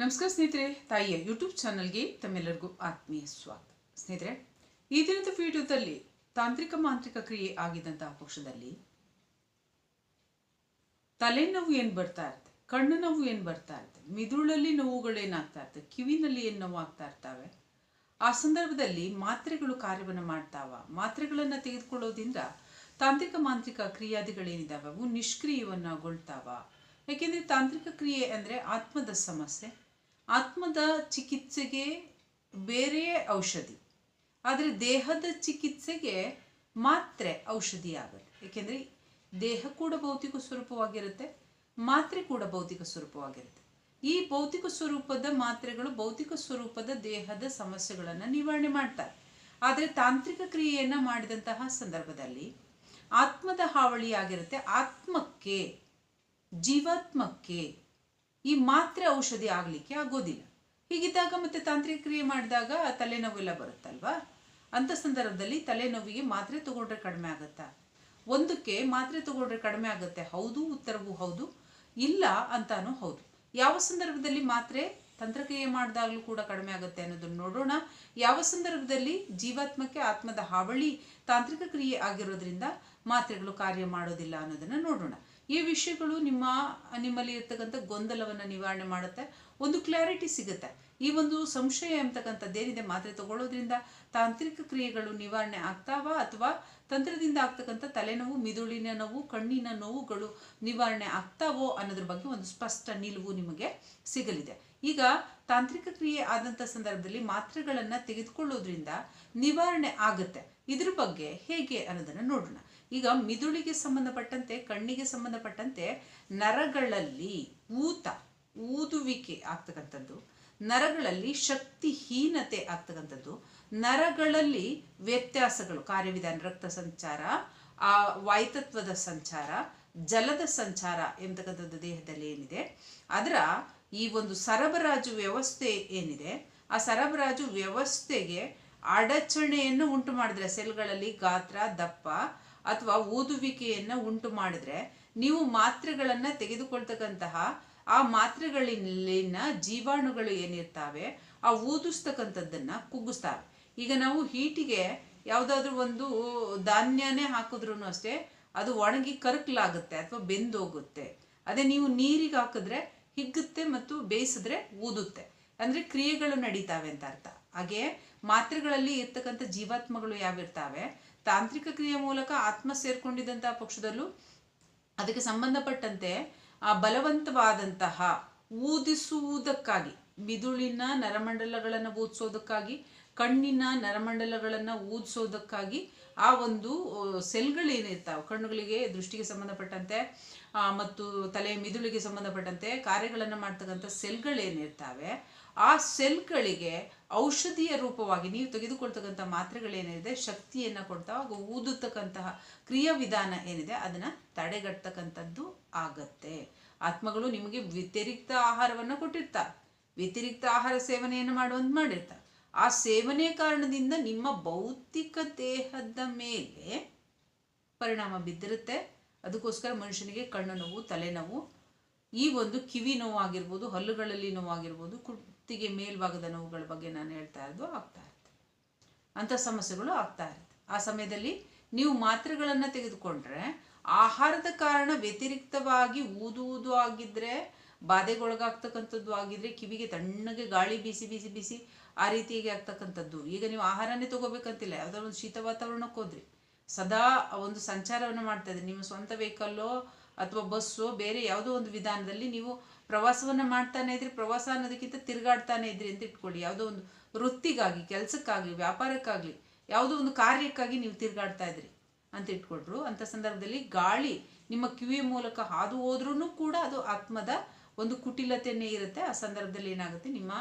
ನಮಸ್ಕಾರ ಸ್ನೇಹಿತರೆ, ತಾಯಿಯ ಯೂಟ್ಯೂಬ್ ಚಾನಲ್ಗೆ ತಮ್ಮೆಲ್ಲರಿಗೂ ಆತ್ಮೀಯ ಸ್ವಾಗತ. ಸ್ನೇಹಿತರೆ, ಈ ದಿನದ ವಿಡಿಯೋದಲ್ಲಿ ತಾಂತ್ರಿಕ ಮಾಂತ್ರಿಕ ಕ್ರಿಯೆ ಆಗಿದ್ದಂತಹ ಪಕ್ಷದಲ್ಲಿ ತಲೆನೋವು ಏನು ಬರ್ತಾ ಇರುತ್ತೆ ಕಣ್ಣು ನೋವು ಏನು ಬರ್ತಾ ಇರುತ್ತೆ, ಮಿದುಳಲ್ಲಿ ನೋವುಗಳೇನಾಗ್ತಾ ಇರ್ತವೆ ಕಿವಿನಲ್ಲಿ ಏನು ನೋವು ಆಗ್ತಾ ಇರ್ತವೆ, ಆ ಸಂದರ್ಭದಲ್ಲಿ ಮಾತ್ರೆಗಳು ಕಾರ್ಯವನ್ನು ಮಾಡ್ತಾವ, ಮಾತ್ರೆಗಳನ್ನು ತೆಗೆದುಕೊಳ್ಳೋದ್ರಿಂದ ತಾಂತ್ರಿಕ ಮಾಂತ್ರಿಕ ಕ್ರಿಯಾದಿಗಳೇನಿದಾವೆ, ಅವು ನಿಷ್ಕ್ರಿಯವನ್ನಗೊಳ್ತಾವ ಯಾಕೆಂದರೆ ತಾಂತ್ರಿಕ ಕ್ರಿಯೆ ಅಂದರೆ ಆತ್ಮದ ಸಮಸ್ಯೆ. ಆತ್ಮದ ಚಿಕಿತ್ಸೆಗೆ ಬೇರೆಯೇ ಔಷಧಿ. ಆದರೆ ದೇಹದ ಚಿಕಿತ್ಸೆಗೆ ಮಾತ್ರೆ ಔಷಧಿ ಆಗುತ್ತೆ ಏಕೆಂದರೆ ದೇಹ ಕೂಡ ಭೌತಿಕ ಸ್ವರೂಪವಾಗಿರುತ್ತೆ, ಮಾತ್ರೆ ಕೂಡ ಭೌತಿಕ ಸ್ವರೂಪವಾಗಿರುತ್ತೆ. ಈ ಭೌತಿಕ ಸ್ವರೂಪದ ಮಾತ್ರೆಗಳು ಭೌತಿಕ ಸ್ವರೂಪದ ದೇಹದ ಸಮಸ್ಯೆಗಳನ್ನು ನಿವಾರಣೆ ಮಾಡ್ತಾರೆ. ಆದರೆ ತಾಂತ್ರಿಕ ಕ್ರಿಯೆಯನ್ನು ಮಾಡಿದಂತಹ ಸಂದರ್ಭದಲ್ಲಿ ಆತ್ಮದ ಹಾವಳಿಯಾಗಿರುತ್ತೆ ಆತ್ಮಕ್ಕೆ ಜೀವಾತ್ಮಕ್ಕೆ ಈ ಮಾತ್ರೆ ಔಷಧಿ ಆಗಲಿಕ್ಕೆ ಆಗೋದಿಲ್ಲ. ಹೀಗಿದ್ದಾಗ ಮತ್ತೆ ತಾಂತ್ರಿಕ ಕ್ರಿಯೆ ಮಾಡಿದಾಗ ತಲೆನೋವೆಲ್ಲ ಬರುತ್ತಲ್ವಾ? ಅಂಥ ಸಂದರ್ಭದಲ್ಲಿ ತಲೆನೋವಿಗೆ ಮಾತ್ರೆ ತಗೊಂಡ್ರೆ ಕಡಿಮೆ ಆಗುತ್ತಾ? ಒಂದಕ್ಕೆ ಮಾತ್ರೆ ತಗೊಂಡ್ರೆ ಕಡಿಮೆ ಆಗುತ್ತೆ. ಹೌದು, ಉತ್ತರವೂ ಹೌದು, ಇಲ್ಲ ಅಂತಾನೂ ಹೌದು. ಯಾವ ಸಂದರ್ಭದಲ್ಲಿ ಮಾತ್ರೆ ತಂತ್ರಕ್ರಿಯೆ ಮಾಡಿದಾಗಲೂ ಕೂಡ ಕಡಿಮೆ ಆಗುತ್ತೆ ಅನ್ನೋದನ್ನು ನೋಡೋಣ. ಯಾವ ಸಂದರ್ಭದಲ್ಲಿ ಜೀವಾತ್ಮಕ್ಕೆ ಆತ್ಮದ ಹಾವಳಿ ತಾಂತ್ರಿಕ ಕ್ರಿಯೆ ಆಗಿರೋದ್ರಿಂದ ಮಾತ್ರೆಗಳು ಕಾರ್ಯ ಮಾಡೋದಿಲ್ಲ ಅನ್ನೋದನ್ನು ನೋಡೋಣ. ಈ ವಿಷಯಗಳು ನಿಮ್ಮ, ನಿಮ್ಮಲ್ಲಿ ಇರ್ತಕ್ಕಂಥ ಗೊಂದಲವನ್ನು ನಿವಾರಣೆ ಮಾಡುತ್ತೆ. ಒಂದು ಕ್ಲಾರಿಟಿ ಸಿಗುತ್ತೆ. ಈ ಒಂದು ಸಂಶಯ ಎಂಬತಕ್ಕಂಥದ್ದೇನಿದೆ ಮಾತ್ರೆ ತಗೊಳ್ಳೋದ್ರಿಂದ ತಾಂತ್ರಿಕ ಕ್ರಿಯೆಗಳು ನಿವಾರಣೆ ಆಗ್ತಾವ ಅಥವಾ ತಂತ್ರದಿಂದ ಆಗ್ತಕ್ಕಂಥ ತಲೆನೋವು, ಮಿದುಳಿನ ನೋವು, ಕಣ್ಣಿನ ನೋವುಗಳು ನಿವಾರಣೆ ಆಗ್ತಾವೋ ಅನ್ನೋದ್ರ ಬಗ್ಗೆ ಒಂದು ಸ್ಪಷ್ಟ ನಿಲುವು ನಿಮಗೆ ಸಿಗಲಿದೆ. ಈಗ ತಾಂತ್ರಿಕ ಕ್ರಿಯೆ ಆದಂಥ ಸಂದರ್ಭದಲ್ಲಿ ಮಾತ್ರೆಗಳನ್ನು ತೆಗೆದುಕೊಳ್ಳೋದ್ರಿಂದ ನಿವಾರಣೆ ಆಗುತ್ತೆ. ಇದ್ರ ಬಗ್ಗೆ ಹೇಗೆ ಅನ್ನೋದನ್ನು ನೋಡೋಣ. ಈಗ ಮಿದುಳಿಗೆ ಸಂಬಂಧಪಟ್ಟಂತೆ, ಕಣ್ಣಿಗೆ ಸಂಬಂಧಪಟ್ಟಂತೆ ನರಗಳಲ್ಲಿ ಊತ, ಊದುವಿಕೆ ಆಗ್ತಕ್ಕಂಥದ್ದು. ನರಗಳಲ್ಲಿ ಶಕ್ತಿಹೀನತೆ ಆಗ್ತಕ್ಕಂಥದ್ದು. ನರಗಳಲ್ಲಿ ವ್ಯತ್ಯಾಸಗಳು, ಕಾರ್ಯವಿಧಾನ, ರಕ್ತ ಸಂಚಾರ, ಆ ವಾಯುತತ್ವದ ಸಂಚಾರ, ಜಲದ ಸಂಚಾರ ಎಂತಕ್ಕಂಥದ್ದು ದೇಹದಲ್ಲಿ ಏನಿದೆ. ಅದರ ಈ ಒಂದು ಸರಬರಾಜು ವ್ಯವಸ್ಥೆ ಏನಿದೆ? ಆ ಸರಬರಾಜು ವ್ಯವಸ್ಥೆಗೆ ಅಡಚಣೆಯನ್ನು ಉಂಟು ಮಾಡಿದ್ರೆ ಸೆಲ್ಗಳಲ್ಲಿ ಗಾತ್ರ, ದಪ್ಪ ಅಥವಾ ಊದುವಿಕೆಯನ್ನು ಉಂಟು ಮಾಡಿದ್ರೆ ನೀವು ಮಾತ್ರೆಗಳನ್ನು ತೆಗೆದುಕೊಳ್ತಕ್ಕಂತಹ ಆ ಮಾತ್ರೆಗಳಲ್ಲಿನ ಜೀವಾಣುಗಳು ಏನಿರ್ತಾವೆ, ಆ ಊದಿಸ್ತಕ್ಕಂಥದ್ದನ್ನು ಕುಗ್ಗಿಸ್ತಾವೆ. ಈಗ ನಾವು ಹೀಟಿಗೆ ಯಾವುದಾದ್ರೂ ಒಂದು ಧಾನ್ಯನೇ ಹಾಕಿದ್ರೂ ಅಷ್ಟೇ, ಅದು ಒಣಗಿ ಕರ್ಕಲಾಗುತ್ತೆ ಅಥವಾ ಬೆಂದೋಗುತ್ತೆ. ಅದೇ ನೀವು ನೀರಿಗೆ ಹಾಕಿದ್ರೆ ಹಿಗ್ಗುತ್ತೆ ಮತ್ತು ಬೇಯಿಸಿದ್ರೆ ಊದುತ್ತೆ. ಅಂದರೆ ಕ್ರಿಯೆಗಳು ನಡೀತಾವೆ ಅಂತ ಅರ್ಥ. ಹಾಗೆ ಮಾತ್ರೆಗಳಲ್ಲಿ ಇರ್ತಕ್ಕಂಥ ಜೀವಾತ್ಮಗಳು ಯಾವಿರ್ತಾವೆ ತಾಂತ್ರಿಕ ಕ್ರಿಯೆ ಮೂಲಕ ಆತ್ಮ ಸೇರ್ಕೊಂಡಿದ್ದಂತಹ ಪಕ್ಷದಲ್ಲೂ ಅದಕ್ಕೆ ಸಂಬಂಧಪಟ್ಟಂತೆ ಆ ಬಲವಂತವಾದಂತಹ ಊದಿಸುವುದಕ್ಕಾಗಿ, ಮಿದುಳಿನ ನರಮಂಡಲಗಳನ್ನು ಊದಿಸೋದಕ್ಕಾಗಿ, ಕಣ್ಣಿನ ನರಮಂಡಲಗಳನ್ನು ಊದಿಸೋದಕ್ಕಾಗಿ ಆ ಒಂದು ಸೆಲ್ಗಳೇನಿರ್ತಾವೆ, ಕಣ್ಣುಗಳಿಗೆ ದೃಷ್ಟಿಗೆ ಸಂಬಂಧಪಟ್ಟಂತೆ ಮತ್ತು ತಲೆ ಮಿದುಳಿಗೆ ಸಂಬಂಧಪಟ್ಟಂತೆ ಕಾರ್ಯಗಳನ್ನು ಮಾಡ್ತಕ್ಕಂಥ ಸೆಲ್ಗಳೇನಿರ್ತಾವೆ ಆ ಸೆಲ್ಗಳಿಗೆ ಔಷಧಿಯ ರೂಪವಾಗಿ ನೀವು ತೆಗೆದುಕೊಳ್ತಕ್ಕಂಥ ಮಾತ್ರೆಗಳೇನಿದೆ, ಶಕ್ತಿಯನ್ನು ಕೊಡ್ತಾ ಹಾಗೂ ಊದುತ್ತಕ್ಕಂತಹ ಕ್ರಿಯಾ ವಿಧಾನ ಏನಿದೆ, ಅದನ್ನು ತಡೆಗಟ್ಟತಕ್ಕಂಥದ್ದು ಆಗತ್ತೆ. ಆತ್ಮಗಳು ನಿಮಗೆ ವ್ಯತಿರಿಕ್ತ ಆಹಾರವನ್ನು ಕೊಟ್ಟಿರ್ತಾರೆ ವ್ಯತಿರಿಕ್ತ ಆಹಾರ ಸೇವನೆಯನ್ನು ಮಾಡುವಂತ ಮಾಡಿರ್ತಾರೆ ಆ ಸೇವನೆ ಕಾರಣದಿಂದ ನಿಮ್ಮ ಭೌತಿಕ ದೇಹದ ಮೇಲೆ ಪರಿಣಾಮ ಬಿದ್ದಿರುತ್ತೆ. ಅದಕ್ಕೋಸ್ಕರ ಮನುಷ್ಯನಿಗೆ ಕಣ್ಣು ನೋವು, ತಲೆನೋವು, ಈ ಒಂದು ಕಿವಿ ನೋವಾಗಿರ್ಬೋದು, ಹಲ್ಲುಗಳಲ್ಲಿ ನೋವಾಗಿರ್ಬೋದು ಕುತ್ತಿಗೆ ಮೇಲ್ಭಾಗದ ನೋವುಗಳ ಬಗ್ಗೆ ನಾನು ಹೇಳ್ತಾ ಇರೋದು ಆಗ್ತಾ ಇರುತ್ತೆ. ಅಂಥ ಸಮಸ್ಯೆಗಳು ಆಗ್ತಾ ಇರುತ್ತೆ. ಆ ಸಮಯದಲ್ಲಿ ನೀವು ಮಾತ್ರೆಗಳನ್ನು ತೆಗೆದುಕೊಂಡ್ರೆ ಆಹಾರದ ಕಾರಣ ವ್ಯತಿರಿಕ್ತವಾಗಿ ಊದುವುದು ಆಗಿದ್ದರೆ ಬಾಧೆಗೊಳಗಾಗ್ತಕ್ಕಂಥದ್ದು ಆಗಿದ್ರೆ, ಕಿವಿಗೆ ತಣ್ಣಗೆ ಗಾಳಿ ಬೀಸಿ ಬೀಸಿ ಬೀಸಿ ಆ ರೀತಿಯಾಗಿ ಆಗ್ತಕ್ಕಂಥದ್ದು. ಈಗ ನೀವು ಆಹಾರನೇ ತಗೋಬೇಕಂತಿಲ್ಲ, ಯಾವುದಾದ್ರು ಒಂದು ಶೀತ ವಾತಾವರಣಕ್ಕೆ ಹೋದ್ರಿ. ಸದಾ ಒಂದು ಸಂಚಾರವನ್ನು ಮಾಡ್ತಾ ಇದ್ರಿ. ನಿಮ್ಮ ಸ್ವಂತ ವೆಹಿಕಲ್ಲೋ ಅಥವಾ ಬಸ್ಸೋ ಬೇರೆ ಯಾವುದೋ ಒಂದು ವಿಧಾನದಲ್ಲಿ ನೀವು ಪ್ರವಾಸವನ್ನು ಮಾಡ್ತಾನೆ ಇದ್ರಿ, ಪ್ರವಾಸ ಅನ್ನೋದಕ್ಕಿಂತ ತಿರುಗಾಡ್ತಾನೆ ಇದ್ರಿ ಅಂತ ಇಟ್ಕೊಳ್ಳಿ. ಯಾವುದೋ ಒಂದು ವೃತ್ತಿಗಾಗಿ, ಕೆಲಸಕ್ಕಾಗಲಿ, ವ್ಯಾಪಾರಕ್ಕಾಗಲಿ, ಯಾವುದೋ ಒಂದು ಕಾರ್ಯಕ್ಕಾಗಿ ನೀವು ತಿರುಗಾಡ್ತಾ ಇದ್ರಿ ಅಂತ ಇಟ್ಕೊಟ್ರು. ಅಂಥ ಸಂದರ್ಭದಲ್ಲಿ ಗಾಳಿ ನಿಮ್ಮ ಕಿವಿಯ ಮೂಲಕ ಹಾದು ಹೋದ್ರೂ ಕೂಡ ಅದು ಆತ್ಮದ ಒಂದು ಕುಟಿಲತೆಯೇ ಇರುತ್ತೆ. ಆ ಸಂದರ್ಭದಲ್ಲಿ ಏನಾಗುತ್ತೆ? ನಿಮ್ಮ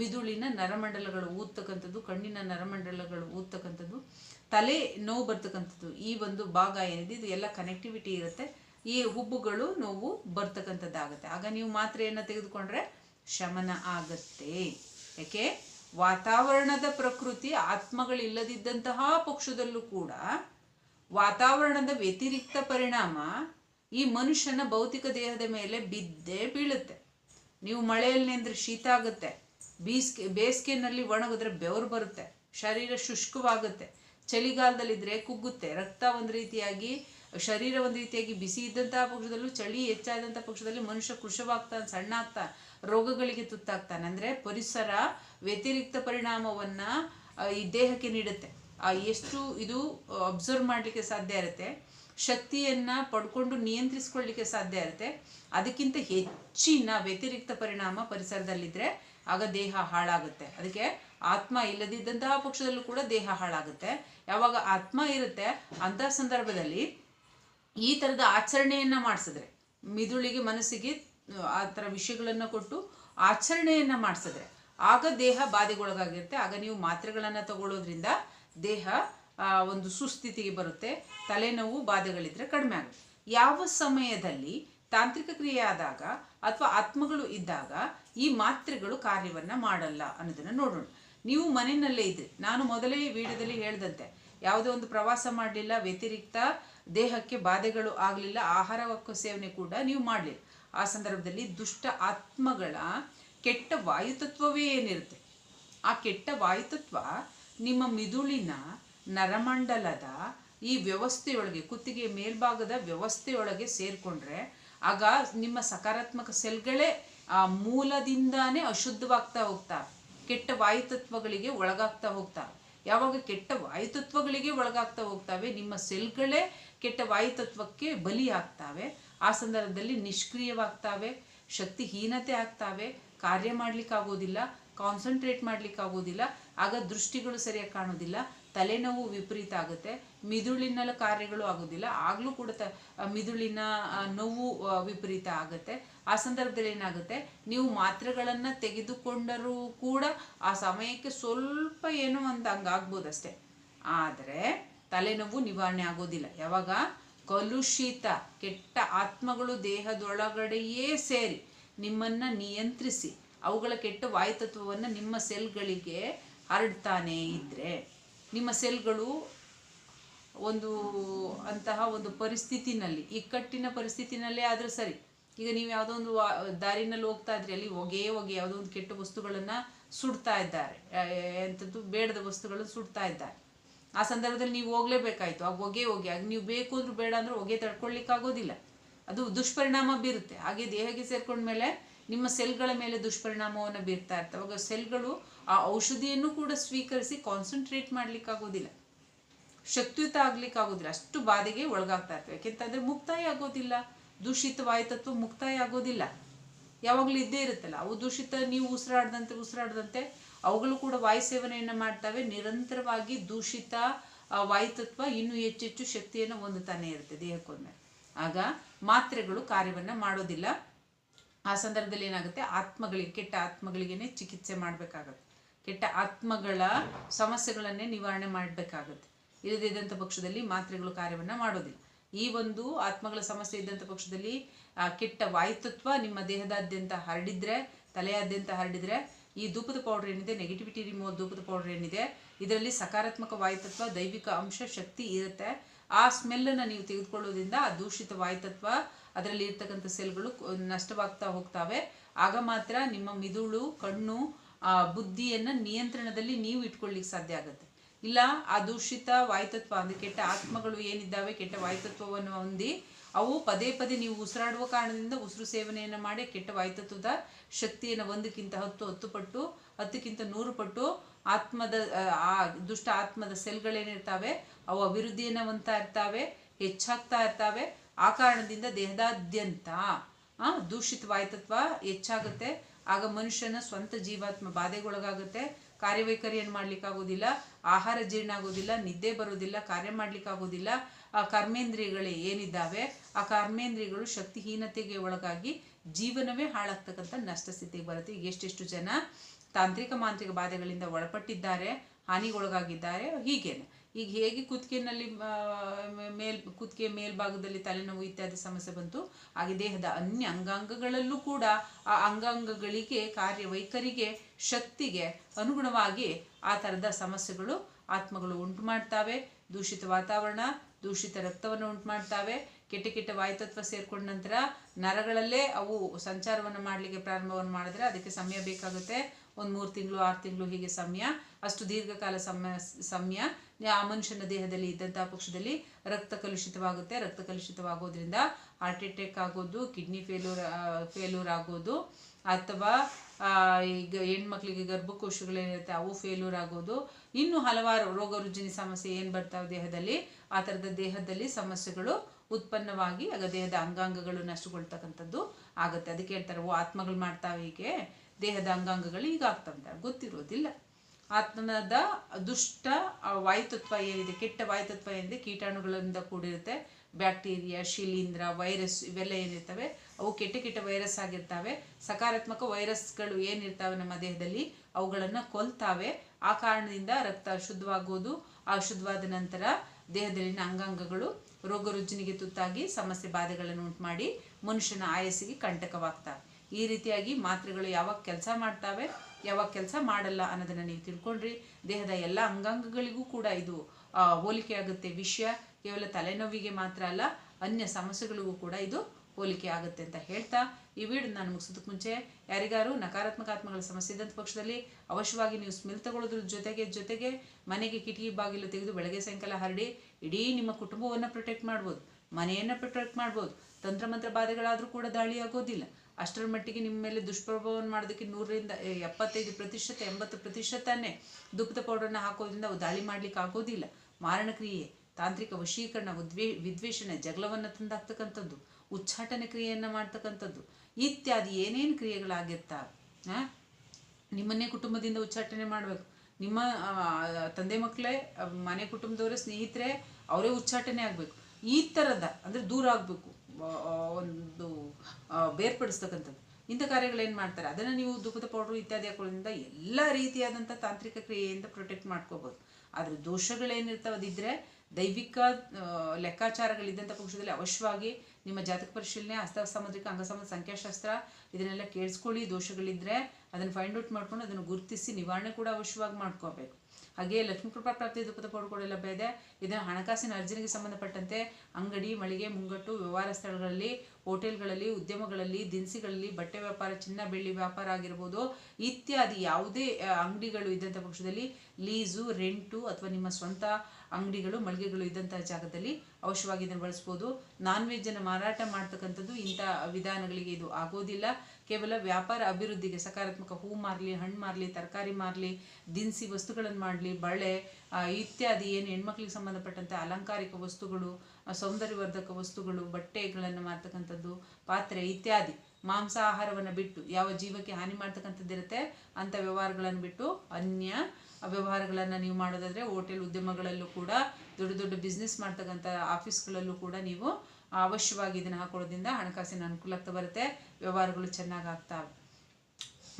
ಮಿದುಳಿನ ನರಮಂಡಲಗಳು ಊದ್ತಕ್ಕಂಥದ್ದು, ಕಣ್ಣಿನ ನರಮಂಡಲಗಳು ಊದ್ತಕ್ಕಂಥದ್ದು, ತಲೆ ನೋವು ಬರ್ತಕ್ಕಂಥದ್ದು, ಈ ಒಂದು ಭಾಗ ಏನಿದೆ, ಇದು ಎಲ್ಲ ಕನೆಕ್ಟಿವಿಟಿ ಇರುತ್ತೆ. ಈ ಹುಬ್ಬುಗಳು ನೋವು ಬರ್ತಕ್ಕಂಥದ್ದಾಗುತ್ತೆ. ಆಗ ನೀವು ಮಾತ್ರೆಯನ್ನು ತೆಗೆದುಕೊಂಡ್ರೆ ಶಮನ ಆಗತ್ತೆ. ಯಾಕೆ? ವಾತಾವರಣದ ಪ್ರಕೃತಿ ಆತ್ಮಗಳಿಲ್ಲದಿದ್ದಂತಹ ಪಕ್ಷದಲ್ಲೂ ಕೂಡ ವಾತಾವರಣದ ವ್ಯತಿರಿಕ್ತ ಪರಿಣಾಮ ಈ ಮನುಷ್ಯನ ಭೌತಿಕ ದೇಹದ ಮೇಲೆ ಬಿದ್ದೇ ಬೀಳುತ್ತೆ. ನೀವು ಮಳೆಯಲ್ಲಿ ನೆಂದ್ರೆ ಶೀತ ಆಗುತ್ತೆ. ಬೀಸ್ಗೆ ಬೇಸಿಗೆನಲ್ಲಿ ಒಣಗಿದ್ರೆ ಬೆವರು ಬರುತ್ತೆ. ಶರೀರ ಶುಷ್ಕವಾಗುತ್ತೆ. ಚಳಿಗಾಲದಲ್ಲಿದ್ದರೆ ಕುಗ್ಗುತ್ತೆ. ರಕ್ತ ಒಂದು ರೀತಿಯಾಗಿ ಶರೀರ ಒಂದು ರೀತಿಯಾಗಿ ಬಿಸಿ ಇದ್ದಂತಹ ಪಕ್ಷದಲ್ಲೂ ಚಳಿ ಹೆಚ್ಚಾದಂಥ ಪಕ್ಷದಲ್ಲಿ ಮನುಷ್ಯ ಕೃಷವಾಗ್ತಾನೆ ಸಣ್ಣ ಆಗ್ತಾನೆ ರೋಗಗಳಿಗೆ ತುತ್ತಾಗ್ತಾನೆ. ಅಂದರೆ ಪರಿಸರ ವ್ಯತಿರಿಕ್ತ ಪರಿಣಾಮವನ್ನ ಈ ದೇಹಕ್ಕೆ ನೀಡುತ್ತೆ. ಆ, ಎಷ್ಟು ಇದು ಅಬ್ಸರ್ವ್ ಮಾಡ್ಲಿಕ್ಕೆ ಸಾಧ್ಯ ಇರುತ್ತೆ? ಶಕ್ತಿಯನ್ನ ಪಡ್ಕೊಂಡು ನಿಯಂತ್ರಿಸ್ಕೊಳ್ಳಿಕ್ಕೆ ಸಾಧ್ಯ ಇರುತ್ತೆ. ಅದಕ್ಕಿಂತ ಹೆಚ್ಚಿನ ವ್ಯತಿರಿಕ್ತ ಪರಿಣಾಮ ಪರಿಸರದಲ್ಲಿದ್ರೆ ಆಗ ದೇಹ ಹಾಳಾಗುತ್ತೆ. ಅದಕ್ಕೆ ಆತ್ಮ ಇಲ್ಲದಿದ್ದಂತಹ ಪಕ್ಷದಲ್ಲೂ ಕೂಡ ದೇಹ ಹಾಳಾಗುತ್ತೆ. ಯಾವಾಗ ಆತ್ಮ ಇರುತ್ತೆ ಅಂತ ಸಂದರ್ಭದಲ್ಲಿ ಈ ಥರದ ಆಚರಣೆಯನ್ನು ಮಾಡಿಸಿದ್ರೆ, ಮಿದುಳಿಗೆ ಮನಸ್ಸಿಗೆ, ಆ ಥರ ವಿಷಯಗಳನ್ನು ಕೊಟ್ಟು ಆಚರಣೆಯನ್ನು ಮಾಡಿಸಿದ್ರೆ, ಆಗ ದೇಹ ಬಾಧೆಗೊಳಗಾಗಿರುತ್ತೆ. ಆಗ ನೀವು ಮಾತ್ರೆಗಳನ್ನು ತಗೊಳ್ಳೋದ್ರಿಂದ ದೇಹ ಒಂದು ಸುಸ್ಥಿತಿಗೆ ಬರುತ್ತೆ. ತಲೆನೋವು ಬಾಧೆಗಳಿದ್ರೆ ಕಡಿಮೆ ಆಗುತ್ತೆ. ಯಾವ ಸಮಯದಲ್ಲಿ ತಾಂತ್ರಿಕ ಕ್ರಿಯೆ ಆದಾಗ ಅಥವಾ ಆತ್ಮಗಳು ಇದ್ದಾಗ ಈ ಮಾತ್ರೆಗಳು ಕಾರ್ಯವನ್ನು ಮಾಡಲ್ಲ ಅನ್ನೋದನ್ನು ನೋಡೋಣ. ನೀವು ಮನೆಯಲ್ಲೇ ಇದ್ರಿ. ನಾನು ಮೊದಲೇ ವಿಡಿಯೋದಲ್ಲಿ ಹೇಳ್ದಂತೆ, ಯಾವುದೇ ಒಂದು ಪ್ರವಾಸ ಮಾಡಲಿಲ್ಲ, ವ್ಯತಿರಿಕ್ತ ದೇಹಕ್ಕೆ ಬಾಧೆಗಳು ಆಗಲಿಲ್ಲ, ಆಹಾರವಕ್ಕ ಸೇವನೆ ಕೂಡ ನೀವು ಮಾಡಲಿಲ್ಲ. ಆ ಸಂದರ್ಭದಲ್ಲಿ ದುಷ್ಟ ಆತ್ಮಗಳ ಕೆಟ್ಟ ವಾಯುತತ್ವವೇ ಏನಿರುತ್ತೆ? ಆ ಕೆಟ್ಟ ವಾಯುತತ್ವ ನಿಮ್ಮ ಮಿದುಳಿನ ನರಮಂಡಲದ ಈ ವ್ಯವಸ್ಥೆಯೊಳಗೆ ಕುತ್ತಿಗೆ ಮೇಲ್ಭಾಗದ ವ್ಯವಸ್ಥೆಯೊಳಗೆ ಸೇರಿಕೊಂಡ್ರೆ, ಆಗ ನಿಮ್ಮ ಸಕಾರಾತ್ಮಕ ಸೆಲ್ಗಳೇ ಆ ಮೂಲದಿಂದಾನೇ ಅಶುದ್ಧವಾಗ್ತಾ ಹೋಗ್ತಾರೆ ಕೆಟ್ಟ ವಾಯುತತ್ವಗಳಿಗೆ ಒಳಗಾಗ್ತಾ ಹೋಗ್ತಾರೆ ಯಾವಾಗ ಕೆಟ್ಟ ವಾಯುತತ್ವಗಳಿಗೆ ಒಳಗಾಗ್ತಾ ಹೋಗ್ತವೆ, ನಿಮ್ಮ ಸೆಲ್ಗಳೇ ಕೆಟ್ಟ ವಾಯುತತ್ವಕ್ಕೆ ಬಲಿ ಆಗ್ತಾವೆ ಆ ಸಂದರ್ಭದಲ್ಲಿ ನಿಷ್ಕ್ರಿಯವಾಗ್ತಾವೆ, ಶಕ್ತಿಹೀನತೆ ಆಗ್ತಾವೆ, ಕಾರ್ಯ ಮಾಡ್ಲಿಕ್ಕಾಗೋದಿಲ್ಲ ಕಾನ್ಸಂಟ್ರೇಟ್ ಮಾಡ್ಲಿಕ್ಕಾಗೋದಿಲ್ಲ, ಆಗ ದೃಷ್ಟಿಗಳು ಸರಿಯಾಗಿ ಕಾಣೋದಿಲ್ಲ, ತಲೆನೋವು ವಿಪರೀತ ಆಗುತ್ತೆ ಮಿದುಳಿನ ಕಾರ್ಯಗಳು ಆಗೋದಿಲ್ಲ, ಆಗಲೂ ಕೂಡ ತ ಮಿದುಳಿನ ನೋವು ವಿಪರೀತ ಆಗುತ್ತೆ. ಆ ಸಂದರ್ಭದಲ್ಲಿ ಏನಾಗುತ್ತೆ? ನೀವು ಮಾತ್ರೆಗಳನ್ನು ತೆಗೆದುಕೊಂಡರೂ ಕೂಡ ಆ ಸಮಯಕ್ಕೆ ಸ್ವಲ್ಪ ಏನೋ ಒಂದು ಹಂಗಾಗ್ಬೋದಷ್ಟೆ ಆದರೆ ತಲೆನೋವು ನಿವಾರಣೆ ಆಗೋದಿಲ್ಲ. ಯಾವಾಗ? ಕಲುಷಿತ, ಕೆಟ್ಟ ಆತ್ಮಗಳು ದೇಹದೊಳಗಡೆಯೇ ಸೇರಿ ನಿಮ್ಮನ್ನು ನಿಯಂತ್ರಿಸಿ, ಅವುಗಳ ಕೆಟ್ಟ ವಾಯುತತ್ವವನ್ನು ನಿಮ್ಮ ಸೆಲ್ಗಳಿಗೆ ಹರಡ್ತಾನೆ ಇದ್ದರೆ ನಿಮ್ಮ ಸೆಲ್ಗಳು ಒಂದು ಅಂತಹ ಒಂದು ಪರಿಸ್ಥಿತಿನಲ್ಲಿ ಇಕ್ಕಟ್ಟಿನ ಪರಿಸ್ಥಿತಿನಲ್ಲೇ ಆದರೂ ಸರಿ, ಈಗ ನೀವು ಯಾವುದೋ ಒಂದು ದಾರಿನಲ್ಲಿ ಹೋಗ್ತಾ ಇದ್ರಿ, ಅಲ್ಲಿ ಹೊಗೆ ಹೊಗೆ ಯಾವುದೋ ಒಂದು ಕೆಟ್ಟ ವಸ್ತುಗಳನ್ನು ಸುಡ್ತಾ ಇದ್ದಾರೆ. ಎಂಥದ್ದು ಬೇಡದ ವಸ್ತುಗಳನ್ನು ಸುಡ್ತಾ ಇದ್ದಾರೆ. ಆ ಸಂದರ್ಭದಲ್ಲಿ ನೀವು ಹೋಗ್ಲೇಬೇಕಾಯ್ತು. ಆ ಹೊಗೆ ಹೊಗೆ. ಆಗ ನೀವು ಬೇಕು ಅಂದ್ರೂ ಬೇಡ ಅಂದ್ರೂ ಹೊಗೆ ತಡ್ಕೊಳ್ಳಿಕ್ಕಾಗೋದಿಲ್ಲ ಅದು ದುಷ್ಪರಿಣಾಮ ಬೀರುತ್ತೆ. ಹಾಗೆ ದೇಹಕ್ಕೆ ಸೇರ್ಕೊಂಡ್ಮೇಲೆ ನಿಮ್ಮ ಸೆಲ್ಗಳ ಮೇಲೆ ದುಷ್ಪರಿಣಾಮವನ್ನು ಬೀರ್ತಾ ಇರ್ತವೆ ಅವಾಗ ಸೆಲ್ಗಳು ಆ ಔಷಧಿಯನ್ನು ಕೂಡ ಸ್ವೀಕರಿಸಿ ಕಾನ್ಸಂಟ್ರೇಟ್ ಮಾಡ್ಲಿಕ್ಕಾಗೋದಿಲ್ಲ. ಶಕ್ತಿಯುತ ಆಗ್ಲಿಕ್ಕೆ ಆಗೋದಿಲ್ಲ ಅಷ್ಟು ಬಾಧೆಗೆ ಒಳಗಾಗ್ತಾ ಇರ್ತವೆ. ಯಾಕೆಂತಂದ್ರೆ ಮುಕ್ತಾಯ ಆಗೋದಿಲ್ಲ. ದೂಷಿತ ವಾಯುತತ್ವ ಮುಕ್ತಾಯ ಆಗೋದಿಲ್ಲ. ಯಾವಾಗಲೂ ಇದ್ದೇ ಇರುತ್ತಲ್ಲ. ಅವು ದೂಷಿತ, ನೀವು ಉಸಿರಾಡದಂತೆ ಉಸಿರಾಡ್ದಂತೆ ಅವುಗಳು ಕೂಡ ವಾಯು ಸೇವನೆಯನ್ನು ಮಾಡ್ತವೆ. ನಿರಂತರವಾಗಿ ದೂಷಿತ ವಾಯುತತ್ವ ಇನ್ನೂ ಹೆಚ್ಚೆಚ್ಚು ಶಕ್ತಿಯನ್ನು ಹೊಂದುತ್ತಾನೆ ಇರುತ್ತೆ ದೇಹಕ್ಕೊಮ್ಮೆ. ಆಗ ಮಾತ್ರೆಗಳು ಕಾರ್ಯವನ್ನು ಮಾಡೋದಿಲ್ಲ. ಆ ಸಂದರ್ಭದಲ್ಲಿ ಏನಾಗುತ್ತೆ? ಆತ್ಮಗಳಿಗೆ, ಕೆಟ್ಟ ಆತ್ಮಗಳಿಗೇನೆ ಚಿಕಿತ್ಸೆ ಮಾಡಬೇಕಾಗತ್ತೆ. ಕೆಟ್ಟ ಆತ್ಮಗಳ ಸಮಸ್ಯೆಗಳನ್ನೇ ನಿವಾರಣೆ ಮಾಡಬೇಕಾಗತ್ತೆ. ಇಲ್ಲದಿದ್ದಂಥ ಪಕ್ಷದಲ್ಲಿ ಮಾತ್ರೆಗಳು ಕಾರ್ಯವನ್ನು ಮಾಡೋದಿಲ್ಲ. ಈ ಒಂದು ಆತ್ಮಗಳ ಸಮಸ್ಯೆ ಇದ್ದಂಥ ಪಕ್ಷದಲ್ಲಿ ಕೆಟ್ಟ ವಾಯುತತ್ವ ನಿಮ್ಮ ದೇಹದಾದ್ಯಂತ ಹರಡಿದ್ರೆ, ತಲೆಯಾದ್ಯಂತ ಹರಡಿದ್ರೆ ಈ ಧೂಪದ ಪೌಡರ್ ಏನಿದೆ? ನೆಗೆಟಿವಿಟಿ ರಿಮೂವ್ ಧೂಪದ ಪೌಡರ್ ಏನಿದೆ? ಇದರಲ್ಲಿ ಸಕಾರಾತ್ಮಕ ವಾಯುತತ್ವ, ದೈವಿಕ ಅಂಶ, ಶಕ್ತಿ ಇರುತ್ತೆ. ಆ ಸ್ಮೆಲ್ಲನ್ನು ನೀವು ತೆಗೆದುಕೊಳ್ಳೋದ್ರಿಂದ ಆ ದೂಷಿತ ವಾಯುತತ್ವ, ಅದರಲ್ಲಿ ಇರ್ತಕ್ಕಂಥ ಸೆಲ್ಗಳು ನಷ್ಟವಾಗ್ತಾ ಹೋಗ್ತವೆ. ಆಗ ಮಾತ್ರ ನಿಮ್ಮ ಮಿದುಳು, ಕಣ್ಣು, ಆ ಬುದ್ಧಿಯನ್ನು ನಿಯಂತ್ರಣದಲ್ಲಿ ನೀವು ಇಟ್ಕೊಳ್ಳಿಕ್ಕೆ ಸಾಧ್ಯ ಆಗುತ್ತೆ. ಇಲ್ಲ, ಆ ದೂಷಿತ ವಾಯುತತ್ವ ಅಂದರೆ ಕೆಟ್ಟ ಆತ್ಮಗಳು ಏನಿದ್ದಾವೆ, ಕೆಟ್ಟ ವಾಯುತತ್ವವನ್ನು ಹೊಂದಿ ಅವು ಪದೇ ಪದೇ ನೀವು ಉಸಿರಾಡುವ ಕಾರಣದಿಂದ ಉಸಿರು ಸೇವನೆಯನ್ನು ಮಾಡಿ ಕೆಟ್ಟ ವಾಯುತತ್ವದ ಶಕ್ತಿಯನ್ನು ಒಂದಕ್ಕಿಂತ ಹತ್ತು ಹತ್ತು ಪಟ್ಟು ಹತ್ತಕ್ಕಿಂತ ನೂರು ಪಟ್ಟು ಆತ್ಮದ ಆ, ದುಷ್ಟ ಆತ್ಮದ ಸೆಲ್ಗಳೇನಿರ್ತಾವೆ ಅವು ಅಭಿವೃದ್ಧಿಯನ್ನು ಹೊಂದ್ತಾ ಇರ್ತಾವೆ ಹೆಚ್ಚಾಗ್ತಾ ಇರ್ತಾವೆ. ಆ ಕಾರಣದಿಂದ ದೇಹದಾದ್ಯಂತ ಆ, ದೂಷಿತ ವಾಯ್ತತ್ವ ಹೆಚ್ಚಾಗುತ್ತೆ. ಆಗ ಮನುಷ್ಯನ ಸ್ವಂತ ಜೀವಾತ್ಮ ಬಾಧೆಗೊಳಗಾಗುತ್ತೆ. ಕಾರ್ಯವೈಖರಿಯನ್ನು ಮಾಡ್ಲಿಕ್ಕಾಗೋದಿಲ್ಲ ಆಹಾರ ಜೀರ್ಣ ಆಗೋದಿಲ್ಲ ನಿದ್ದೆ ಬರೋದಿಲ್ಲ ಕಾರ್ಯ ಮಾಡ್ಲಿಕ್ಕಾಗೋದಿಲ್ಲ. ಆ ಕರ್ಮೇಂದ್ರಿಯಗಳು ಏನಿದ್ದಾವೆ, ಆ ಕರ್ಮೇಂದ್ರಿಯಗಳು ಶಕ್ತಿಹೀನತೆಗೆ ಒಳಗಾಗಿ ಜೀವನವೇ ಹಾಳಾಗ್ತಕ್ಕಂಥ ನಷ್ಟ ಸ್ಥಿತಿಗೆ ಬರುತ್ತೆ. ಈಗ ಎಷ್ಟೆಷ್ಟು ಜನ ತಾಂತ್ರಿಕ ಮಾಂತ್ರಿಕ ಬಾಧೆಗಳಿಂದ ಒಳಪಟ್ಟಿದ್ದಾರೆ, ಹಾನಿಗೊಳಗಾಗಿದ್ದಾರೆ, ಹೀಗೇನೆ. ಈಗ ಹೇಗೆ ಕುತ್ತಿಗೆನಲ್ಲಿ ಮೇಲ್, ಕುತ್ತಿಗೆ ಮೇಲ್ಭಾಗದಲ್ಲಿ ತಲೆನೋವು ಇತ್ಯಾದಿ ಸಮಸ್ಯೆ ಬಂತು, ಹಾಗೆ ದೇಹದ ಅನ್ಯ ಅಂಗಾಂಗಗಳಲ್ಲೂ ಕೂಡ ಆ ಅಂಗಾಂಗಗಳಿಗೆ, ಕಾರ್ಯವೈಖರಿಗೆ, ಶಕ್ತಿಗೆ ಅನುಗುಣವಾಗಿ ಆ ಥರದ ಸಮಸ್ಯೆಗಳು ಆತ್ಮಗಳು ಉಂಟು ಮಾಡ್ತಾವೆ ದೂಷಿತ ವಾತಾವರಣ, ದೂಷಿತ ರಕ್ತವನ್ನು ಉಂಟು ಮಾಡ್ತಾವೆ ಕೆಟ್ಟ ಕೆಟ್ಟ ವಾಯುತತ್ವ ಸೇರ್ಕೊಂಡ ನಂತರ ನರಗಳಲ್ಲೇ ಅವು ಸಂಚಾರವನ್ನು ಮಾಡಲಿಕ್ಕೆ ಪ್ರಾರಂಭವನ್ನು ಮಾಡಿದ್ರೆ ಅದಕ್ಕೆ ಸಮಯ ಬೇಕಾಗುತ್ತೆ. ಒಂದು ಮೂರು ತಿಂಗಳು, ಆರು ತಿಂಗಳು ಹೀಗೆ ಸಮಯ. ಅಷ್ಟು ದೀರ್ಘಕಾಲ ಸಮಯ ಸಮಯ. ಆ ಮನುಷ್ಯನ ದೇಹದಲ್ಲಿ ಇದ್ದಂತಹ ಪಕ್ಷದಲ್ಲಿ ರಕ್ತ ಕಲುಷಿತವಾಗುತ್ತೆ. ರಕ್ತ ಕಲುಷಿತವಾಗೋದ್ರಿಂದ ಹಾರ್ಟ್ ಅಟ್ಯಾಕ್ ಆಗೋದು ಕಿಡ್ನಿ ಫೇಲ್ಯೂರ್ ಫೇಲ್ಯೂರ್ ಆಗೋದು, ಅಥವಾ ಈಗ ಹೆಣ್ಮಕ್ಳಿಗೆ ಗರ್ಭಕೋಶಗಳೇನಿರುತ್ತೆ, ಅವು ಫೇಲ್ಯೂರ್ ಆಗೋದು. ಇನ್ನು ಹಲವಾರು ರೋಗ ರುಜಿನ ಸಮಸ್ಯೆ ಏನು ಬರ್ತಾವೆ ದೇಹದಲ್ಲಿ? ಆ ಥರದ ದೇಹದಲ್ಲಿ ಸಮಸ್ಯೆಗಳು ಉತ್ಪನ್ನವಾಗಿ, ಆಗ ದೇಹದ ಅಂಗಾಂಗಗಳು ನಷ್ಟಗೊಳ್ತಕ್ಕಂಥದ್ದು ಆಗುತ್ತೆ. ಅದಕ್ಕೆ ಹೇಳ್ತಾರೆ, ಓ, ಆತ್ಮಗಳು ಮಾಡ್ತಾವೆ ಹೀಗೆ. ದೇಹದ ಅಂಗಾಂಗಗಳು ಈಗ ಆಗ್ತವೆ ಗೊತ್ತಿರೋದಿಲ್ಲ. ಆತ್ಮದ ದುಷ್ಟ ವಾಯುತತ್ವ ಏನಿದೆ, ಕೆಟ್ಟ ವಾಯುತತ್ವ ಏನಿದೆ, ಕೀಟಾಣುಗಳಿಂದ ಕೂಡಿರುತ್ತೆ. ಬ್ಯಾಕ್ಟೀರಿಯಾ, ಶಿಲೀಂಧ್ರ, ವೈರಸ್ ಇವೆಲ್ಲ ಏನಿರ್ತವೆ. ಅವು ಕೆಟ್ಟ ಕೆಟ್ಟ ವೈರಸ್ ಆಗಿರ್ತಾವೆ. ಸಕಾರಾತ್ಮಕ ವೈರಸ್ಗಳು ಏನಿರ್ತಾವೆ ನಮ್ಮ ದೇಹದಲ್ಲಿ? ಅವುಗಳನ್ನು ಕೊಲ್ತಾವೆ. ಆ ಕಾರಣದಿಂದ ರಕ್ತ ಅಶುದ್ಧವಾಗೋದು ಆ ಅಶುದ್ಧವಾದ ನಂತರ ದೇಹದಲ್ಲಿನ ಅಂಗಾಂಗಗಳು ರೋಗ ರುಜಿನಿಗೆ ತುತ್ತಾಗಿ ಸಮಸ್ಯೆ ಬಾಧೆಗಳನ್ನು ಉಂಟು ಮಾಡಿ ಮನುಷ್ಯನ ಆಯಸ್ಸಿಗೆ ಕಂಟಕವಾಗ್ತವೆ. ಈ ರೀತಿಯಾಗಿ ಮಾತ್ರೆಗಳು ಯಾವಾಗ ಕೆಲಸ ಮಾಡ್ತಾವೆ, ಯಾವಾಗ ಕೆಲಸ ಮಾಡಲ್ಲ ಅನ್ನೋದನ್ನು ನೀವು ತಿಳ್ಕೊಂಡ್ರಿ. ದೇಹದ ಎಲ್ಲ ಅಂಗಾಂಗಗಳಿಗೂ ಕೂಡ ಇದು ಹೋಲಿಕೆ ಆಗುತ್ತೆ ವಿಷಯ. ಕೇವಲ ತಲೆನೋವಿಗೆ ಮಾತ್ರ ಅಲ್ಲ, ಅನ್ಯ ಸಮಸ್ಯೆಗಳಿಗೂ ಕೂಡ ಇದು ಹೋಲಿಕೆ ಆಗುತ್ತೆ ಅಂತ ಹೇಳ್ತಾ ಈ ವಿಡಿಯೋ ನಾನು ಮುಗಿಸೋದಕ್ಕೆ ಮುಂಚೆ ಯಾರಿಗಾರು ನಕಾರಾತ್ಮಕ ಆತ್ಮಗಳ ಸಮಸ್ಯೆ ಇದ್ದಂಥ ಪಕ್ಷದಲ್ಲಿ ಅವಶ್ಯವಾಗಿ ನೀವು ಸ್ಮಿಲ್ ತಗೊಳ್ಳೋದ್ರ ಜೊತೆಗೆ ಜೊತೆಗೆ ಮನೆಗೆ ಕಿಟಕಿ ಬಾಗಿಲು ತೆಗೆದು ಬೆಳಗ್ಗೆ ಸಾಯಂಕಾಲ ಹರಡಿ ಇಡೀ ನಿಮ್ಮ ಕುಟುಂಬವನ್ನು ಪ್ರೊಟೆಕ್ಟ್ ಮಾಡ್ಬೋದು, ಮನೆಯನ್ನು ಪ್ರೊಟೆಕ್ಟ್ ಮಾಡ್ಬೋದು. ತಂತ್ರಮಂತ್ರ ಬಾಧೆಗಳಾದರೂ ಕೂಡ ದಾಳಿ ಆಗೋದಿಲ್ಲ ಅಷ್ಟರ ಮಟ್ಟಿಗೆ ನಿಮ್ಮ ಮೇಲೆ ದುಷ್ಪ್ರಭಾವವನ್ನು ಮಾಡೋದಕ್ಕೆ ನೂರರಿಂದ ಎಪ್ಪತ್ತೈದು ಪ್ರತಿಶತ, ಎಂಬತ್ತು ಪ್ರತಿಶತನೇ ದುಪ್ಪದ ಪೌಡರ್ನ ಹಾಕೋದ್ರಿಂದ ಅವು ದಾಳಿ ಮಾಡ್ಲಿಕ್ಕೆ ಆಗೋದಿಲ್ಲ. ಮಾರಣಕ್ರಿಯೆ, ತಾಂತ್ರಿಕ ವಶೀಕರಣ, ಉದ್ವೇ ವಿದ್ವೇಷಣೆ ಜಗಳವನ್ನು ತಂದಾಕ್ತಕ್ಕಂಥದ್ದು ಉಚ್ಚಾಟನೆ ಕ್ರಿಯೆಯನ್ನು ಮಾಡ್ತಕ್ಕಂಥದ್ದು. ಇತ್ಯಾದಿ ಏನೇನು ಕ್ರಿಯೆಗಳಾಗಿರ್ತ? ನಿಮ್ಮನ್ನೇ ಕುಟುಂಬದಿಂದ ಉಚ್ಚಾಟನೆ ಮಾಡಬೇಕು. ನಿಮ್ಮ ತಂದೆ ಮಕ್ಕಳೇ ಮನೆ ಕುಟುಂಬದವರೇ, ಸ್ನೇಹಿತರೆ, ಅವರೇ ಉಚ್ಚಾಟನೆ ಆಗಬೇಕು. ಈ ಥರದ ಅಂದರೆ ದೂರ ಆಗಬೇಕು ಒಂದು ಬೇರ್ಪಡಿಸ್ತಕ್ಕಂಥದ್ದು. ಇಂಥ ಕಾರ್ಯಗಳೇನು ಮಾಡ್ತಾರೆ? ಅದನ್ನು ನೀವು ಧೂಪದ ಪೌಡ್ರು ಇತ್ಯಾದಿ ಹಾಕೊಳ್ಳೋದ್ರಿಂದ ಎಲ್ಲ ರೀತಿಯಾದಂಥ ತಾಂತ್ರಿಕ ಕ್ರಿಯೆಯಿಂದ ಪ್ರೊಟೆಕ್ಟ್ ಮಾಡ್ಕೋಬೋದು. ಆದರೆ ದೋಷಗಳೇನಿರ್ತಾವೆ ಅದಿದ್ದರೆ ದೈವಿಕ ಲೆಕ್ಕಾಚಾರಗಳಿದ್ದಂಥ ಪಕ್ಷದಲ್ಲಿ ಅವಶ್ಯವಾಗಿ ನಿಮ್ಮ ಜಾತಕ ಪರಿಶೀಲನೆ, ಹಸ್ತ ಸಾಮುದ್ರಿಕ ಸಂಖ್ಯಾಶಾಸ್ತ್ರ, ಇದನ್ನೆಲ್ಲ ಕೇಳಿಸ್ಕೊಳ್ಳಿ. ದೋಷಗಳಿದ್ದರೆ ಅದನ್ನು ಫೈಂಡ್ ಔಟ್ ಮಾಡ್ಕೊಂಡು ಅದನ್ನು ಗುರುತಿಸಿ ನಿವಾರಣೆ ಕೂಡ ಅವಶ್ಯವಾಗಿ ಮಾಡ್ಕೋಬೇಕು. ಹಾಗೆ ಲಕ್ಷ್ಮೀ ಕೃಪಾ ಪ್ರಾಪ್ತಿ ದುಪ್ಪದ ಕೂಡ ಲಭ್ಯ ಇದೆ ಇದನ್ನು ಹಣಕಾಸಿನ ಅರ್ಜಿನಿಗೆ ಸಂಬಂಧಪಟ್ಟಂತೆ ಅಂಗಡಿ, ಮಳಿಗೆ, ಮುಂಗಟ್ಟು, ವ್ಯವಹಾರ ಸ್ಥಳಗಳಲ್ಲಿ, ಹೋಟೆಲ್ಗಳಲ್ಲಿ, ಉದ್ಯಮಗಳಲ್ಲಿ, ದಿನಸಿಗಳಲ್ಲಿ, ಬಟ್ಟೆ ವ್ಯಾಪಾರ, ಚಿನ್ನ, ಬೆಳ್ಳಿ ವ್ಯಾಪಾರ ಆಗಿರ್ಬೋದು, ಇತ್ಯಾದಿ ಯಾವುದೇ ಅಂಗಡಿಗಳು ಇದ್ದಂಥ ಪಕ್ಷದಲ್ಲಿ, ಲೀಸು, ರೆಂಟು ಅಥವಾ ನಿಮ್ಮ ಸ್ವಂತ ಅಂಗಡಿಗಳು, ಮಳಿಗೆಗಳು ಇದ್ದಂತಹ ಜಾಗದಲ್ಲಿ ಅವಶ್ಯವಾಗಿ ಇದನ್ನು ಬಳಸ್ಬೋದು. ನಾನ್ ವೆಜ್ಜನ್ನು ಮಾರಾಟ ಮಾಡ್ತಕ್ಕಂಥದ್ದು ಇಂಥ ವಿಧಾನಗಳಿಗೆ ಇದು ಆಗೋದಿಲ್ಲ. ಕೇವಲ ವ್ಯಾಪಾರ ಅಭಿವೃದ್ಧಿಗೆ, ಸಕಾರಾತ್ಮಕ ಹೂ ಮಾರಲಿ, ಹಣ್ಣು ಮಾರಲಿ, ತರಕಾರಿ ಮಾರಲಿ, ದಿನಸಿ ವಸ್ತುಗಳನ್ನು ಮಾಡಲಿ, ಬಳೆ ಇತ್ಯಾದಿ ಏನು ಹೆಣ್ಮಕ್ಳಿಗೆ ಸಂಬಂಧಪಟ್ಟಂತೆ ಅಲಂಕಾರಿಕ ವಸ್ತುಗಳು ಸೌಂದರ್ಯವರ್ಧಕ ವಸ್ತುಗಳು, ಬಟ್ಟೆಗಳನ್ನು ಮಾರ್ತಕ್ಕಂಥದ್ದು, ಪಾತ್ರೆ ಇತ್ಯಾದಿ, ಮಾಂಸ ಆಹಾರವನ್ನು ಬಿಟ್ಟು ಯಾವ ಜೀವಕ್ಕೆ ಹಾನಿ ಮಾಡ್ತಕ್ಕಂಥದ್ದಿರುತ್ತೆ ಅಂಥ ವ್ಯವಹಾರಗಳನ್ನು ಬಿಟ್ಟು ಅನ್ಯ ವ್ಯವಹಾರಗಳನ್ನು ನೀವು ಮಾಡೋದಾದರೆ ಹೋಟೆಲ್ ಉದ್ಯಮಗಳಲ್ಲೂ ಕೂಡ ದೊಡ್ಡ ದೊಡ್ಡ ಬಿಸ್ನೆಸ್ ಮಾಡ್ತಕ್ಕಂಥ ಆಫೀಸ್ಗಳಲ್ಲೂ ಕೂಡ ನೀವು ಅವಶ್ಯವಾಗಿ ಇದನ್ನು ಹಾಕೊಳ್ಳೋದ್ರಿಂದ ಹಣಕಾಸಿನ ಅನುಕೂಲ ಆಗ್ತಾ ಬರುತ್ತೆ, ವ್ಯವಹಾರಗಳು ಚೆನ್ನಾಗಿ ಆಗ್ತಾವೆ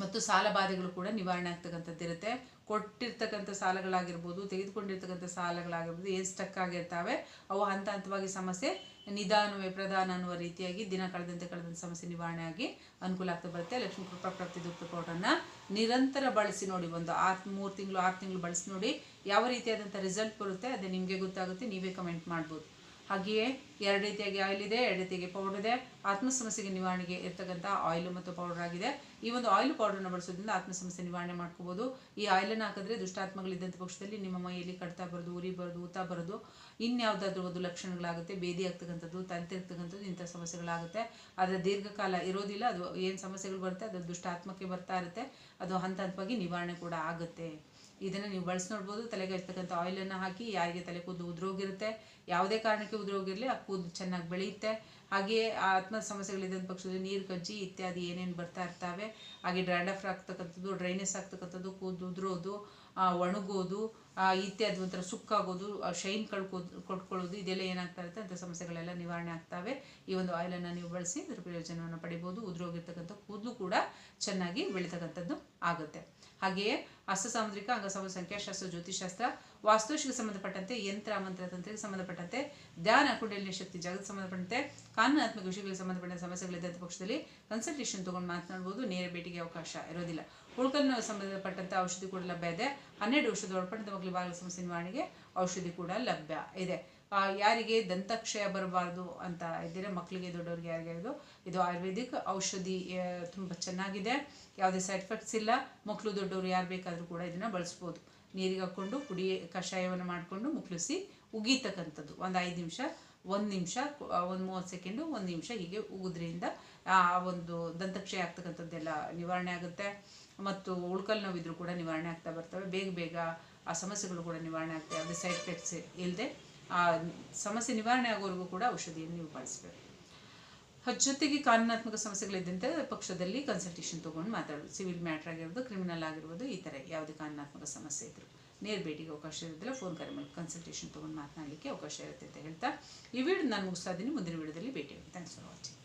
ಮತ್ತು ಸಾಲ ಬಾಧೆಗಳು ಕೂಡ ನಿವಾರಣೆ ಆಗ್ತಕ್ಕಂಥದ್ದಿರುತ್ತೆ ಕೊಟ್ಟಿರ್ತಕ್ಕಂಥ ಸಾಲಗಳಾಗಿರ್ಬೋದು, ತೆಗೆದುಕೊಂಡಿರ್ತಕ್ಕಂಥ ಸಾಲಗಳಾಗಿರ್ಬೋದು, ಏನು ಸ್ಟಕ್ ಆಗಿರ್ತಾವೆ, ಅವು ಹಂತ ಹಂತವಾಗಿ ಸಮಸ್ಯೆ ನಿಧಾನವೇ ಪ್ರಧಾನ ಅನ್ನುವ ರೀತಿಯಾಗಿ ದಿನ ಕಳೆದಂತೆ ಕಳೆದಂತೆ ಸಮಸ್ಯೆ ನಿವಾರಣೆ ಆಗಿ ಅನುಕೂಲ ಆಗ್ತಾ ಬರುತ್ತೆ. ಲಕ್ಷ್ಮೀ ಕೃಪಾ ಪ್ರಾಪ್ತಿ ದುಪ್ಪ ಪೌಡರ್ನ ನಿರಂತರ ಬಳಸಿ ನೋಡಿ ಒಂದು ಆರು ಮೂರು ತಿಂಗಳು, ಆರು ತಿಂಗಳು ಬಳಸಿ ನೋಡಿ ಯಾವ ರೀತಿಯಾದಂಥ ರಿಸಲ್ಟ್ ಬರುತ್ತೆ, ಅದೇ ನಿಮಗೆ ಗೊತ್ತಾಗುತ್ತೆ, ನೀವೇ ಕಮೆಂಟ್ ಮಾಡ್ಬೋದು. ಹಾಗೆಯೇ ಎರಡು ರೀತಿಯಾಗಿ ಆಯಿಲ್ ಇದೆ, ಎರಡು ರೀತಿಯಾಗಿ ಪೌಡರ್ ಇದೆ. ಆತ್ಮ ಸಮಸ್ಯೆಗೆ ನಿವಾರಣೆಗೆ ಇರ್ತಕ್ಕಂಥ ಆಯಿಲ್ ಮತ್ತು ಪೌಡರ್ ಆಗಿದೆ. ಈ ಒಂದು ಆಯಿಲ್ ಪೌಡರ್ನ ಬಳಸೋದ್ರಿಂದ ಆತ್ಮ ಸಮಸ್ಯೆ ನಿವಾರಣೆ ಮಾಡ್ಕೋಬೋದು. ಈ ಆಯಿಲನ್ನು ಹಾಕಿದ್ರೆ ದುಷ್ಟಾತ್ಮಗಳಿದ್ದಂಥ ಪಕ್ಷದಲ್ಲಿ ನಿಮ್ಮ ಮೈಯಲ್ಲಿ ಕಡ್ತಾ ಬರೋದು, ಉರಿ ಬರೋದು, ಊತ ಬರೋದು, ಇನ್ಯಾವುದಾದ್ರೂ ಒಂದು ಲಕ್ಷಣಗಳಾಗುತ್ತೆ. ಬೇದಿ ಆಗ್ತಕ್ಕಂಥದ್ದು, ತಂತಿ ಇರ್ತಕ್ಕಂಥದ್ದು ಇಂಥ ಸಮಸ್ಯೆಗಳಾಗುತ್ತೆ. ಆದರೆ ದೀರ್ಘಕಾಲ ಇರೋದಿಲ್ಲ. ಅದು ಏನು ಸಮಸ್ಯೆಗಳು ಬರುತ್ತೆ? ಅದು ದುಷ್ಟಾತ್ಮಕ್ಕೆ ಬರ್ತಾ ಇರುತ್ತೆ. ಅದು ಹಂತ ಹಂತವಾಗಿ ನಿವಾರಣೆ ಕೂಡ ಆಗುತ್ತೆ. ಇದನ್ನು ನೀವು ಬಳಸಿ ನೋಡ್ಬೋದು. ತಲೆಗೆ ಇರ್ತಕ್ಕಂಥ ಆಯಿಲನ್ನು ಹಾಕಿ ಯಾರಿಗೆ ತಲೆ ಕೂದಲು ಉದ್ರೋಗಿರುತ್ತೆ. ಯಾವುದೇ ಕಾರಣಕ್ಕೆ ಉದ್ರೋಗಿರಲಿ, ಆ ಕೂದಲು ಚೆನ್ನಾಗಿ ಬೆಳೆಯುತ್ತೆ. ಹಾಗೆಯೇ ಆತ್ಮ ಸಮಸ್ಯೆಗಳಿದ್ದಂಥ ಪಕ್ಷದಲ್ಲಿ ನೀರು ಕಜ್ಜಿ ಇತ್ಯಾದಿ ಏನೇನು ಬರ್ತಾ ಇರ್ತವೆ, ಹಾಗೆ ಡ್ರ್ಯಾಂಡಫ್ ಆಗ್ತಕ್ಕಂಥದ್ದು, ಡ್ರೈನೆಸ್ ಆಗ್ತಕ್ಕಂಥದ್ದು, ಕೂದಲು ಉದುರೋದು ಒಣಗೋದು ಇತ್ಯಾದಿ ಒಂಥರ ಸುಕ್ಕಾಗೋದು ಶೈನ್ ಕಳ್ಕೋದು, ಕೊಟ್ಕೊಳ್ಳೋದು, ಇದೆಲ್ಲ ಏನಾಗ್ತಾ ಇರುತ್ತೆ ಅಂಥ ಸಮಸ್ಯೆಗಳೆಲ್ಲ ನಿವಾರಣೆ ಆಗ್ತವೆ. ಈ ಒಂದು ಆಯಿಲನ್ನು ನೀವು ಬಳಸಿ ಇದರ ಪ್ರಯೋಜನವನ್ನು ಪಡಿಬೋದು. ಉದುರೋಗಿರ್ತಕ್ಕಂಥ ಕೂದಲು ಕೂಡ ಚೆನ್ನಾಗಿ ಬೆಳೀತಕ್ಕಂಥದ್ದು ಆಗುತ್ತೆ. ಹಾಗೆಯೇ ಅಸ್ತಸಾಮುದ್ರಿಕ ಅಂಗಸಮ ಸಂಖ್ಯಾಶಾಸ್ತ್ರ ಜ್ಯೋತಿಷಾಸ್ತ್ರ ವಾಸ್ತುಶಿಗೆ ಸಂಬಂಧಪಟ್ಟಂತೆ, ಯಂತ್ರ, ಮಂತ್ರ, ತಂತ್ರಕ್ಕೆ ಸಂಬಂಧಪಟ್ಟಂತೆ, ಧ್ಯಾನ, ಕುಂಡಲಿನ, ಶಕ್ತಿ ಜಾಗಕ್ಕೆ ಸಂಬಂಧಪಟ್ಟಂತೆ, ಕಾನೂನಾತ್ಮಕ ವಿಷಯಗಳಿಗೆ ಸಂಬಂಧಪಟ್ಟ ಸಮಸ್ಯೆಗಳಿದ್ದಂಥ ಪಕ್ಷದಲ್ಲಿ ಕನ್ಸಲ್ಟೇಷನ್ ತೊಗೊಂಡು ಮಾತನಾಡ್ಬೋದು. ನೇರ ಭೇಟಿಗೆ ಅವಕಾಶ ಇರೋದಿಲ್ಲ. ಉಳ್ಕಲ್ನ ಸಂಬಂಧಪಟ್ಟಂಥ ಔಷಧಿ ಕೂಡ ಲಭ್ಯ ಇದೆ. ಹನ್ನೆರಡು ವರ್ಷದ ಒಳಪಟ್ಟಂಥ ಮಕ್ಕಳು ಬಾಲ ಸಮಸ್ಯೆ ನಿವಾರಣೆಗೆ ಔಷಧಿ ಕೂಡ ಲಭ್ಯ ಇದೆ. ಯಾರಿಗೆ ದಂತಕ್ಷಯ ಬರಬಾರ್ದು ಅಂತ ಇದ್ದರೆ ಮಕ್ಕಳಿಗೆ, ದೊಡ್ಡವ್ರಿಗೆ ಯಾರಿಗಾರಿಗೂ ಇದು ಆಯುರ್ವೇದಿಕ್ ಔಷಧಿ ತುಂಬ ಚೆನ್ನಾಗಿದೆ. ಯಾವುದೇ ಸೈಡ್ ಎಫೆಕ್ಟ್ಸ್ ಇಲ್ಲ. ಮಕ್ಕಳು ದೊಡ್ಡವರು ಯಾರು ಬೇಕಾದರೂ ಕೂಡ ಇದನ್ನು ಬಳಸ್ಬೋದು. ನೀರಿಗೆ ಹಾಕ್ಕೊಂಡು ಪುಡಿ ಕಷಾಯವನ್ನು ಮಾಡಿಕೊಂಡು ಮುಕ್ಕಳಿಸಿ ಉಗೀತಕ್ಕಂಥದ್ದು. ಒಂದು ಐದು ನಿಮಿಷ, ಒಂದು ನಿಮಿಷ ಒಂದು ಮೂವತ್ತು ಸೆಕೆಂಡು, ಒಂದು ನಿಮಿಷ ಹೀಗೆ ಉಗಿದ್ರಿಂದ ಆ ಒಂದು ದಂತಕ್ಷಯ ಆಗ್ತಕ್ಕಂಥದ್ದೆಲ್ಲ ನಿವಾರಣೆ ಆಗುತ್ತೆ. ಮತ್ತು ಉಳ್ಕಲ್ ನೋವಿದ್ರು ಕೂಡ ನಿವಾರಣೆ ಆಗ್ತಾ ಬರ್ತವೆ. ಬೇಗ ಬೇಗ ಆ ಸಮಸ್ಯೆಗಳು ಕೂಡ ನಿವಾರಣೆ ಆಗ್ತವೆ. ಯಾವುದೇ ಸೈಡ್ ಎಫೆಕ್ಟ್ಸ್ ಇಲ್ಲದೆ ಆ ಸಮಸ್ಯೆ ನಿವಾರಣೆ ಆಗೋವರೆಗೂ ಕೂಡ ಔಷಧಿಯನ್ನು ನೀವು ಬಳಸಬೇಕು. ಜೊತೆಗೆ ಕಾನೂನಾತ್ಮಕ ಸಮಸ್ಯೆಗಳಿದ್ದಂತೆ ಪಕ್ಷದಲ್ಲಿ ಕನ್ಸಲ್ಟೇಷನ್ ತೊಗೊಂಡು ಮಾತಾಡೋದು ಸಿವಿಲ್ ಮ್ಯಾಟ್ರ್ ಆಗಿರ್ಬೋದು ಕ್ರಿಮಿನಲ್ ಆಗಿರ್ಬೋದು, ಈ ಥರ ಯಾವುದೇ ಕಾನೂನಾತ್ಮಕ ಸಮಸ್ಯೆ ಇದ್ದರು ನೇರ ಭೇಟಿಗೆ ಅವಕಾಶ ಇರೋದಿಲ್ಲ ಫೋನ್ ಕರೆ ಮೂಲಕ ಕನ್ಸಲ್ಟೇಷನ್ ತೊಗೊಂಡು ಮಾತನಾಡಲಿಕ್ಕೆ ಅವಕಾಶ ಇರುತ್ತೆ ಅಂತ ಹೇಳ್ತಾ ಈ ವಿಡಿಯೋ ನಾನು ಮುಗಿಸ್ತಾ ಇದ್ದೀನಿ. ಮುಂದಿನ ವಿಡಿಯೋದಲ್ಲಿ ಭೇಟಿ ಥ್ಯಾಂಕ್ಸ್ ಫಾರ್ ವಾಚಿಂಗ್